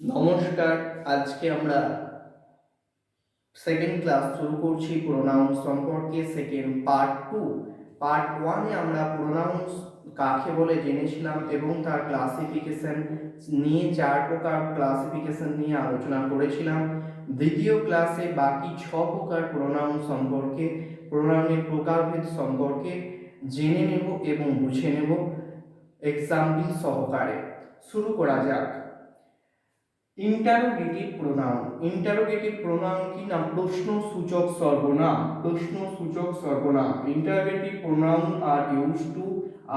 নমস্কার, আজকে আমরা সেকেন্ড ক্লাস শুরু করছি প্রোনাউন সম্পর্কে সেকেন্ড পার্ট টু পার্ট ওয়ানে আমরা প্রোনাউন্স কাকে বলে জেনেছিলাম এবং তার ক্লাসিফিকেশন নিয়ে, চার প্রকার ক্লাসিফিকেশন নিয়ে আলোচনা করেছিলাম। দ্বিতীয় ক্লাসে বাকি ছ প্রকার প্রোনাউন সম্পর্কে প্রোনাউনের প্রকারভেদ সম্পর্কে জেনে নেব এবং বুঝে নেব। এক্সাম্পল সহকারে। শুরু করা যাক। ইন্টারোগেটিভ প্রোনাউন ইন্টারোগেটিভ প্রোনাউন কি না প্রশ্ন সূচক সর্বনাম। প্রশ্ন সূচক সর্বনাম। Interrogative pronoun are use to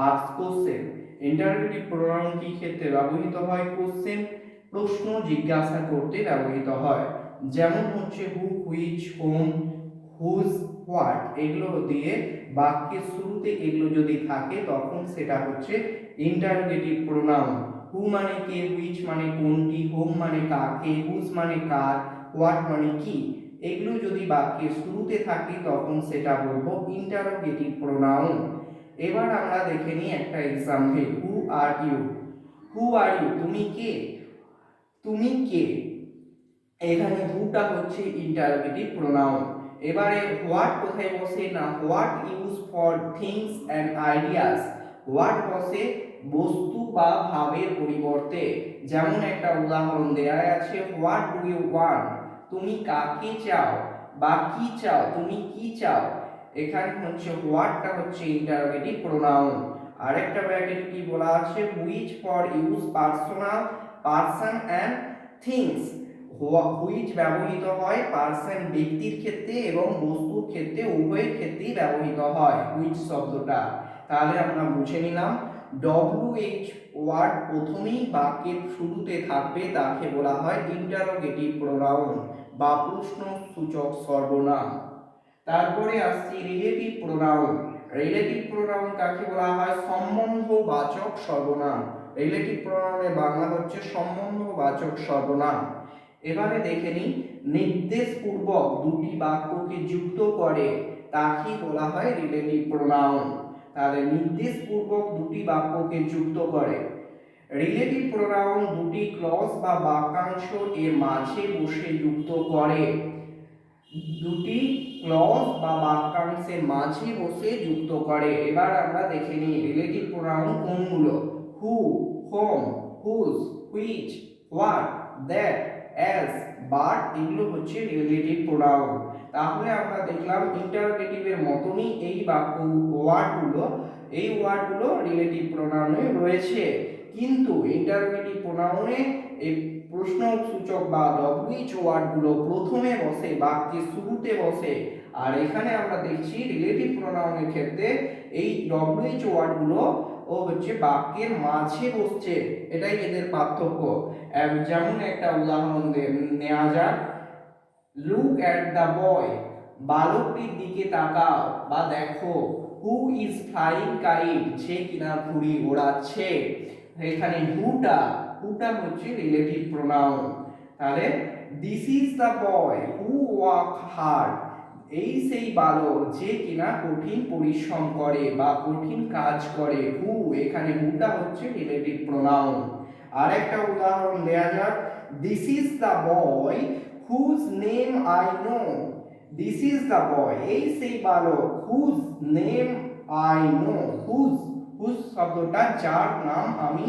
ask question interrogative pronoun কি ক্ষেত্রে ব্যবহৃত হয়? কোশ্চেন প্রশ্ন জিজ্ঞাসা করতে ব্যবহৃত হয়। যেমন হচ্ছে who which whom whose what এগুলো দিয়ে বাক্যের শুরুতে এগুলো যদি থাকে, তখন সেটা হচ্ছে ইন্টারোগেটিভ প্রোনাউন হু মানে কে হুইচ মানে কোনটি হোম মানে কাকে হুজ মানে কার হোয়াট মানে কি, এগুলো যদি বাক্যের শুরুতে থাকে তখন সেটা বলব ইন্টারোগেটিভ প্রোনাউন এবার আমরা দেখে নিই একটা example who are you who are you তুমি কে? তুমি কে? এখানে হুটা হচ্ছে ইন্টারোগেটিভ প্রোনাউন এবারে হোয়াট কোথায় বসে? না what use for things and ideas what বসে? বস্তু বা ভাবের পরিবর্তে। যেমন একটা উদাহরণ দেয়া আছে হোয়াট ডু ইউ ওয়ান্ট তুমি কাকে চাও? বা কি চাও? তুমি কি চাও? এখানে হচ্ছে হোয়াটটা হচ্ছে ইন্টারোগেটিভ প্রোনাউন আরেকটা ব্র্যাকেট কি বলা আছে? Which for use personal person and things which ব্যবহৃত হয়? পার্সন ব্যক্তির ক্ষেত্রে এবং বস্তুর ক্ষেত্রে, উভয়ের ক্ষেত্রেই ব্যবহৃত হয়। হুইচ শব্দটা? তাহলে আমরা বুঝে নিলাম। ডব্লিউ এইচ ওয়ার্ড প্রথমেই বাক্যের শুরুতে থাকবে, তাকে বলা হয় ইন্টারোগেটিভ প্রোনাউন বা প্রশ্ন সূচক সর্বনাম। তারপরে আসছি রিলেটিভ প্রোনাউন রিলেটিভ প্রোনাউন কাকে বলা হয়? সম্বন্ধবাচক সর্বনাম। রিলেটিভ প্রোনাউনের বাংলা হচ্ছে সম্বন্ধবাচক সর্বনাম। এবারে দেখে নিই, নির্দেশপূর্বক দুটি বাক্যকে যুক্ত করে তাকে বলা হয় রিলেটিভ প্রোনাউন তাহলে নির্দেশপূর্বক দুটি বাক্যকে যুক্ত করে। রিলেটিভ প্রোনাউন দুটি ক্লজ বা বাক্যাংশ এর মাঝে বসে যুক্ত করে। দুটি ক্লজ বা বাক্যাংশের মাঝে বসে যুক্ত করে। এবার আমরা দেখে নিই রিলেটিভ প্রোনাউন কোনগুলো? Who, whom, whose, which, what, that, as, but এগুলো হচ্ছে রিলেটিভ প্রোনাউন। তাহলে আমরা দেখলাম ইন্টারোগেটিভের মতনই এই বাক্য ওয়ার্ডগুলো এই ওয়ার্ডগুলো রিলেটিভ প্রোনাউনে রয়েছে। কিন্তু ইন্টারোগেটিভ প্রোনাউনে এই প্রশ্ন সূচক বা ডব্লিউএইচ ওয়ার্ডগুলো প্রথমে বসে, বাক্যের শুরুতে বসে। আর এখানে আমরা দেখছি রিলেটিভ প্রোনাউনের ক্ষেত্রে এই ডব্লিউএইচ ওয়ার্ডগুলো ও হচ্ছে বাক্যের মাঝে বসছে। এটাই এদের পার্থক্য। যেমন একটা উদাহরণ নেওয়া যাক। লুক অ্যাট দ্য বয় বালকটির দিকে তাকাও বা দেখো হু ইজ ফ্লাইং কাইট যে কিনা ঘুড়ি ওড়াচ্ছে এখানে হুটা হুটা হচ্ছে রিলেটিভ প্রোনাউন তাহলে this is the boy who walk hard এই সেই বালক, যে কিনা কঠিন পরিশ্রম করে বা কঠিন কাজ করে। হু এখানে হুটা হচ্ছে রিলেটিভ প্রোনাউন আরেকটা উদাহরণ দেয়া যাক। This is the boy whose name I know this is the boy এই সেই বালক whose name I know whose whose শব্দটা, যার নাম আমি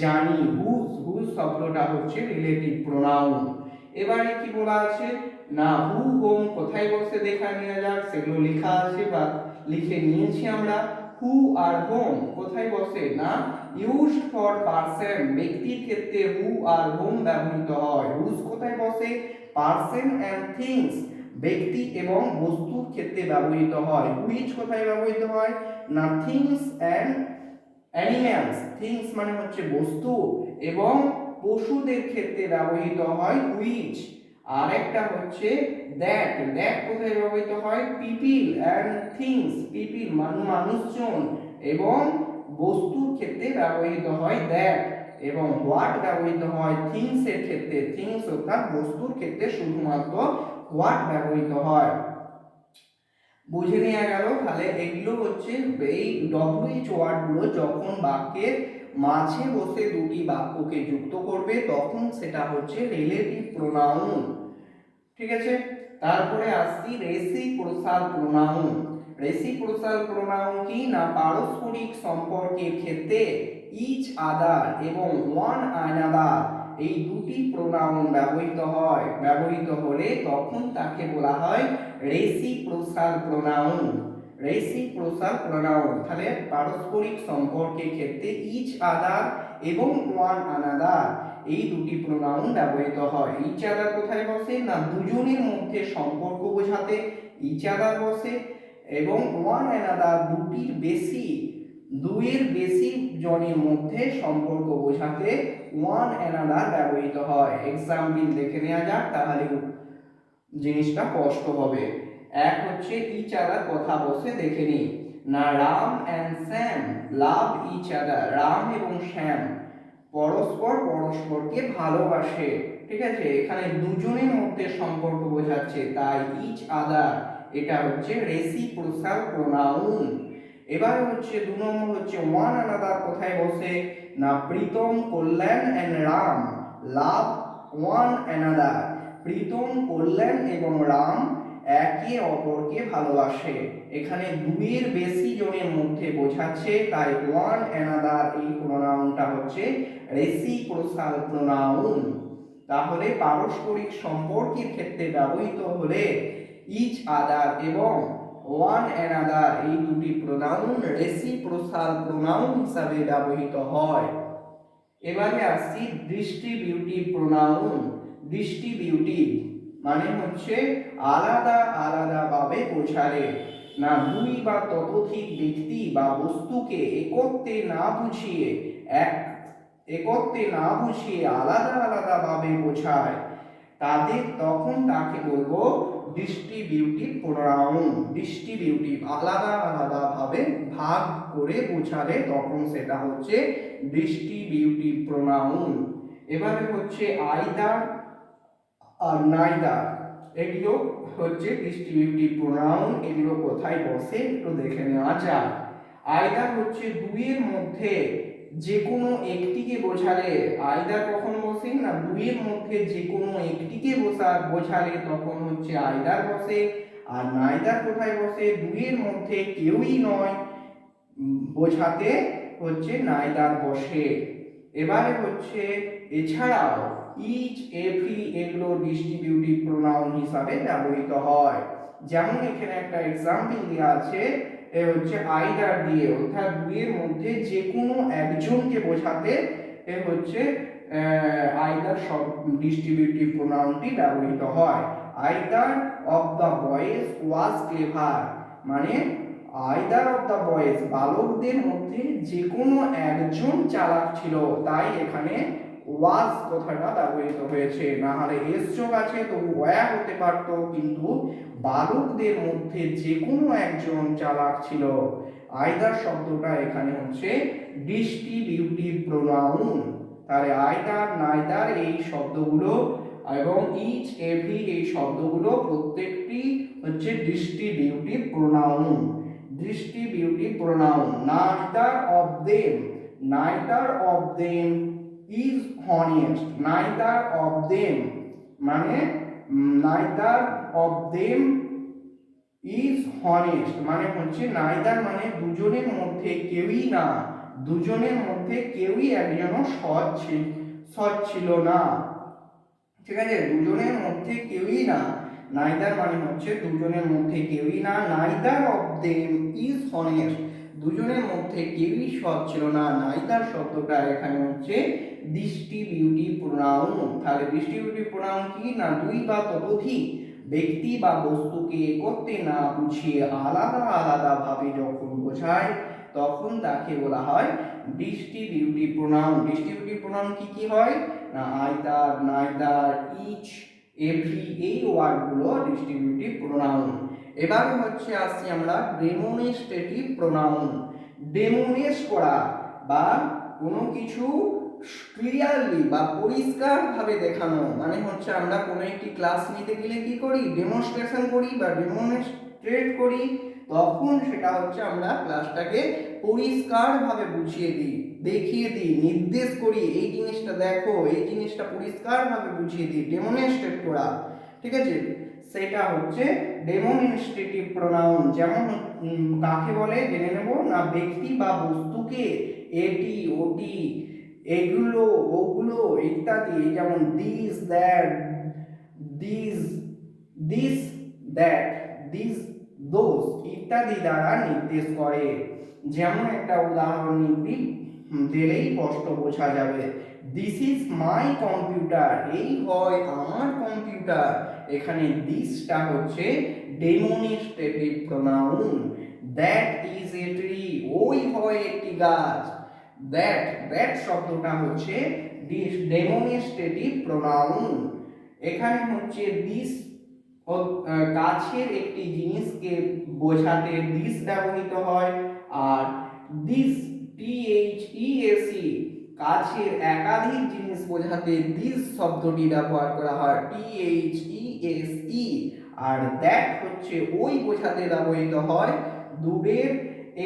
জানি। হুজ হুজ শব্দটা হচ্ছে রিলেটিভ প্রোনাউন এবারে কি বলা আছে? না হু হোম কোথায় বসে দেখা নেওয়া যাক। সেগুলো লেখা আছে বা লিখে নিয়েছি আমরা। হু আর হোম কোথায় বসে না ইউজড ফর পার্সন ব্যক্তির ক্ষেত্রে হু আর হোম ব্যবহৃত হয়। হুজ কোথায় বসে পার্সন অ্যান্ড থিংস ব্যক্তি এবং বস্তুর ক্ষেত্রে ব্যবহৃত হয়। হুইচ কোথায় ব্যবহৃত হয়? না থিংস অ্যান্ড অ্যানিম্যালস থিংস মানে হচ্ছে বস্তু এবং পশুদের ক্ষেত্রে ব্যবহৃত হয় হুইচ আর একটা হচ্ছে দ্যাট দ্যাট কোথায় ব্যবহৃত হয় পিপিল অ্যান্ড থিংস পিপিল মানু মানুষজন এবং বস্তুর ক্ষেত্রে ব্যবহৃত হয় দ্যাট এবং হোয়াট ব্যবহৃত হয় থিংস এর ক্ষেত্রে থিংস অর্থাৎ বস্তুর ক্ষেত্রে শুধুমাত্র হোয়াট ব্যবহৃত হয়। বুঝে নেওয়া গেল, তাহলে এগুলো হচ্ছে এই ডব্লিউএইচ ওয়ার্ডগুলো যখন বাক্যের মাঝে বসে দুটি বাক্যকে যুক্ত করবে, তখন সেটা হচ্ছে রিলেটিভ প্রোনাউন ঠিক আছে? তারপরে আসছি রেসিপ্রোসাল প্রোনাউন রেসিপ্রোসাল প্রোনাউন কি না পারস্পরিক সম্পর্কের ক্ষেত্রে? ইচ আদার এবং ওয়ান আনাদার এই দুটি প্রোনাউন ব্যবহৃত হয়। ব্যবহৃত হলে তখন তাকে বলা হয় রেসি রেসিপ্রোসাল প্রোনাউন রেসিপ্রোসাল প্রোনাউন তাহলে পারস্পরিক সম্পর্কের ক্ষেত্রে ইচ আদার এবং ওয়ান আনাদার এই দুটি প্রোনাউন ব্যবহৃত হয়। ইচ আদার কোথায় বসে? না, দুজনের মধ্যে সম্পর্ক বোঝাতে ইচ আদার বসে এবং ওয়ান অ্যানাদার দুটির বেশি দুইয়ের বেশি জনের মধ্যে সম্পর্ক বোঝাতে ওয়ান অ্যানাদার ব্যবহৃত হয়। এক্সাম্পল দেখে নেওয়া যাক, তাহলে জিনিসটা স্পষ্ট হবে। এক হচ্ছে ইচ আদার কথা বসে দেখে নি। না, Ram and Sam love each other Ram এবং শ্যাম পরস্পর পরস্পরকে ভালোবাসে। ঠিক আছে? এখানে দুজনের মধ্যে সম্পর্ক বোঝাচ্ছে, তাই ইচ আদার এটা হচ্ছে রেসিপ্রোসাল প্রোনাউন এবার হচ্ছে দু নম্বর হচ্ছে, ওয়ান আনাদার কোথায় বসে? না, Pritam Kalyan and Ram. Love, one another Pritam Kalyan এবং রাম একে অপরকে ভালোবাসে। এখানে দুইয়ের বেশি জনের মধ্যে বোঝাচ্ছে, তাই ওয়ান অ্যানাদার এই প্রোনাউনটা হচ্ছে রেসিপ্রোসাল প্রোনাউন তাহলে পারস্পরিক সম্পর্কের ক্ষেত্রে ব্যবহৃত হলে ইচ আদার এবং ওয়ান অ্যানাদার এই দুটি প্রোনাউন রেসিপ্রোসাল প্রোনাউন হিসাবে ব্যবহৃত হয়। এবারে আসছি ডিস্ট্রিবিউটিভ প্রোনাউন ডিস্ট্রিবিউটিভ মানে হচ্ছে আলাদা আলাদা ভাবে বোঝালে। না দুই বা ততোধিক ব্যক্তি বা বস্তুকে একত্রে না বুঝিয়ে এক, একত্রে না বুঝিয়ে আলাদা আলাদা ভাবে বোঝায়, তাদের তখন তাকে বলব ডিস্ট্রিবিউটিভ প্রোনাউন ডিস্ট্রিবিউটিভ আলাদা আলাদা ভাবে ভাগ করে বোঝালে তখন সেটা হচ্ছে ডিস্ট্রিবিউটিভ প্রোনাউন এবারে হচ্ছে আইদার আর নাইদার এগুলো হচ্ছে ডিস্ট্রিবিউটিভ প্রোনাউন এগুলো কোথায় বসে একটু দেখে নেওয়া যাক। আইদার হচ্ছে দুইয়ের মধ্যে যে কোনো একটিকে বোঝালে আইদার কখন বসে না, দুইয়ের মধ্যে যে কোনো একটিকে বসা, বোঝালে তখন হচ্ছে আইদার বসে আর নাইদার কোথায় বসে দুইয়ের মধ্যে কেউই নয়, বোঝাতে হচ্ছে নাইদার বসে। এবারে হচ্ছে এছাড়াও ইচ এভরি এগুলো ডিস্ট্রিবিউটিভ প্রোনাউন হিসাবে ব্যবহৃত হয়। যেমন এখানে একটা এক্সাম্পল দেওয়া আছে, এ হচ্ছে আইদার দিয়ে, অর্থাৎ দুইয়ের মধ্যে যে কোনো একজনকে বোঝাতে এ হচ্ছে আইদার সব ডিস্ট্রিবিউটিভ প্রোনাউনটি ব্যবহৃত হয়। Either of the boys was clever মানে আইদার অফ দ্য বয়েজ বালকদের মধ্যে যে কোনো একজন চালাক ছিল, তাই এখানে ওয়াজ কথাটা ব্যবহৃত হয়েছে। না হলে এস যোগ আছে, তবু ওয়া হতে পারত, কিন্তু বালকদের মধ্যে যে কোনো একজন চালাক ছিল। আইদার শব্দটা এখানে হচ্ছে ডিস্ট্রিবিউটিভ প্রোনাউন তাহলে আইদার নাইদার এই শব্দগুলো এবং ইচ এভরি এই শব্দগুলো প্রত্যেকটি হচ্ছে distributive pronoun distributive pronoun neither of them neither of them is honest neither of them মানে neither of them is honest মানে হচ্ছে নাইদার মানে দুজনের মধ্যে কেউই না। দুজনের মধ্যে কেউই একজনও সৎ ছিল সৎ ছিল না। ঠিক আছে? দুজনের মধ্যে কেউই না। নাইদার মানে হচ্ছে দুজনের মধ্যে কেউই না। Neither of them is honest দুজনের মধ্যে কেউই সৎ ছিল না নাইদার শব্দটা এখানে হচ্ছে ডিস্ট্রিবিউটিভ প্রোনাউন তাহলে ডিস্ট্রিবিউটিভ প্রোনাউন কি? না দুই বা ততোধিক ব্যক্তি বা বস্তুকে একত্রে না বুঝিয়ে আলাদা আলাদা ভাবে যখন বোঝায়, তখন তাকে বলা হয় ডিস্ট্রিবিউটিভ প্রোনাউন ডিস্ট্রিবিউটিভ প্রোনাউন কি কি হয়? না আইদার নাইদার ইচ এভরি এই ওয়ার্ডগুলো ডিস্ট্রিবিউটিভ প্রোনাউন এবার হচ্ছে আসছি আমরা ডেমোনেস্ট্রেটিভ প্রোনাউন। ডেমোনেস করা বা কোনো কিছু ক্লিয়ারলি বা পরিষ্কারভাবে দেখানো মানে হচ্ছে আমরা কোনো একটি ক্লাস নিতে গেলে কি করি? ডেমনস্ট্রেশন করি বা ডেমনস্ট্রেট করি, তখন সেটা হচ্ছে আমরা ক্লাসটাকে পরিষ্কারভাবে বুঝিয়ে দিই, দেখিয়ে দিই, নির্দেশ করি, এই জিনিসটা দেখো, এই জিনিসটা পরিষ্কারভাবে বুঝিয়ে দিই, ডেমনস্ট্রেট করা, ঠিক আছে? সেটা হচ্ছে ডেমনস্ট্রেটিভ প্রোনাউন যেমন কাকে বলে জেনে নেব? না, ব্যক্তি বা বস্তুকে এটি, ওটি, এগুলো, ওগুলো ইত্যাদি যেমন this that this this that this those ইত্যাদি দ্বারা নির্দেশ করে। যেমন একটা উদাহরণ দিলেই স্পষ্ট বোঝা যাবে। দিস ইজ মাই কম্পিউটার এই হয় আমার কম্পিউটার এখানে দিসটা হচ্ছে demonstrative pronoun that is a tree ওই হয় একটি গাছ। দ্যাট দ্যাট শব্দটা হচ্ছে ডেমোনিস্ট্রেটিভ প্রোনাউন এখানে হচ্ছে দিস গাছের একটি জিনিসকে বোঝাতে দিস ব্যবহৃত হয়। আর দিস টি এইচ ই কাছের একাধিক জিনিস বোঝাতে দিস শব্দটি ব্যবহার করা হয় T H E S E R that হচ্ছে ওই বোঝাতে ব্যবহৃত হয়, দূরের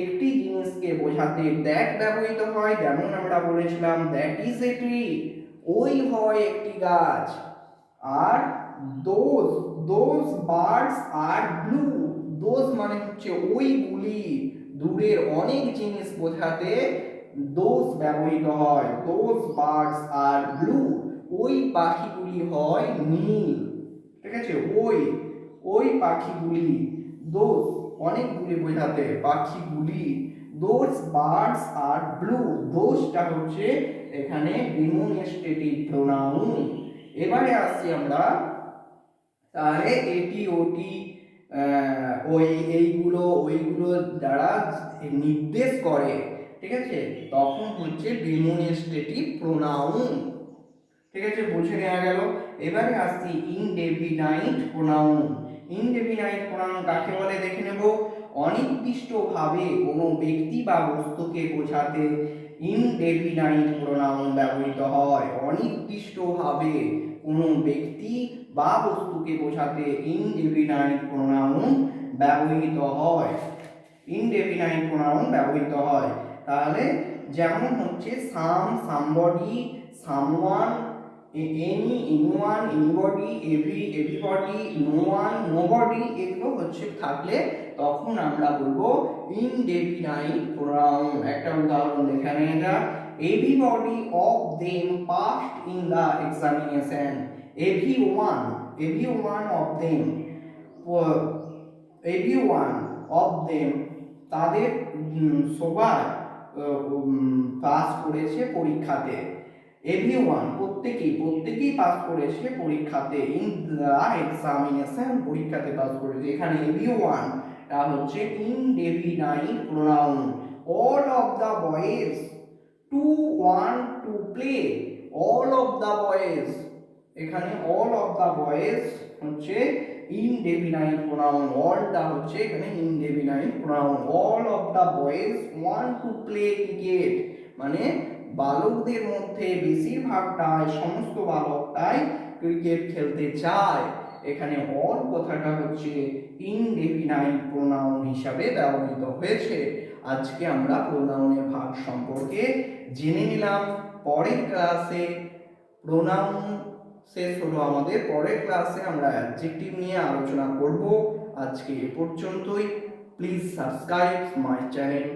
একটি জিনিসকে বোঝাতে দ্যাট ব্যবহৃত হয়, যেমন আমরা বলেছিলাম দ্যাট ইজ এ ট্রি ওই হয় একটি গাছ, আর those those birds are blue those মানে হচ্ছে ওইগুলি, দূরের অনেক জিনিস বোঝাতে দোজ ব্যবহৃত হয় দোজ বার্ডস আর ব্লু, ওই পাখিগুলি হয় নীল। ঠিক আছে? ওই ওই পাখিগুলি দোজ অনেকগুলি বোঝাতে, পাখিগুলি দোজ বার্ডস আর ব্লু দোজটা হচ্ছে এখানে ডেমোনস্ট্রেটিভ প্রোনাউন এবারে আসছি আমরা, তাহলে এটি ওটি ওই, এইগুলো, ওইগুলো দ্বারা নির্দেশ করে। ঠিক আছে? তখন হচ্ছে ডেমোনস্ট্রেটিভ প্রোনাউন ঠিক আছে? বুঝে নেওয়া গেল। এবারে আসছি ইনডেফিনাইট প্রোনাউন ইনডেফিনাইট প্রোনাউন কাকে বলে? দেখে নেব। অনির্দিষ্টভাবে কোনো ব্যক্তি বা বস্তুকে বোঝাতে ইনডেফিনাইট প্রোনাউন ব্যবহৃত হয়। অনির্দিষ্টভাবে কোনো ব্যক্তি বা বস্তুকে বোঝাতে ইনডেফিনাইট প্রোনাউন ব্যবহৃত হয়। ইনডেফিনাইট প্রোনাউন ব্যবহৃত হয়। তাহলে যেমন হচ্ছে some, somebody, someone any, anyone, anybody every everybody no one nobody এগুলো হচ্ছে থাকলে তখন আমরা বলব ইনডেফিনাইট প্রোনাউন। একটা উদাহরণ দেখে নিয়ে যা everybody of them past in the examination. Every one every one of them. Every one of them. তাদের সবাই পাস করেছে পরীক্ষাতে। এভরি ওয়ান প্রত্যেকেই প্রত্যেকেই পাস করেছে পরীক্ষাতে ইন দ্য এক্সামিনেশন পরীক্ষাতে পাস করেছে। এখানে এভরি ওয়ান হচ্ছে indefinite pronoun all of the boys to want to play all of the boys এখানে অল অফ দ্য বয়েজ হচ্ছে ইনডেফিনাইট প্রোনাউন অলটা হচ্ছে এখানে indefinite pronoun all of the boys want to play cricket মানে বালকদের মধ্যে বেশিরভাগটাই, সমস্ত বালকটাই ক্রিকেট খেলতে চায়। এখানে অল কথাটা হচ্ছে ইনডেফিনাইট প্রোনাউন হিসাবে ব্যবহৃত হয়েছে। আজকে আমরা প্রোনাউনের ভাগ সম্পর্কে জেনে নিলাম। পরের ক্লাসে প্রোনাউন শেষ হলো আমাদের পরের ক্লাসে। আমরা অ্যাডজেক্টিভ নিয়ে আলোচনা করব। আজকে এ পর্যন্তই। Please subscribe my channel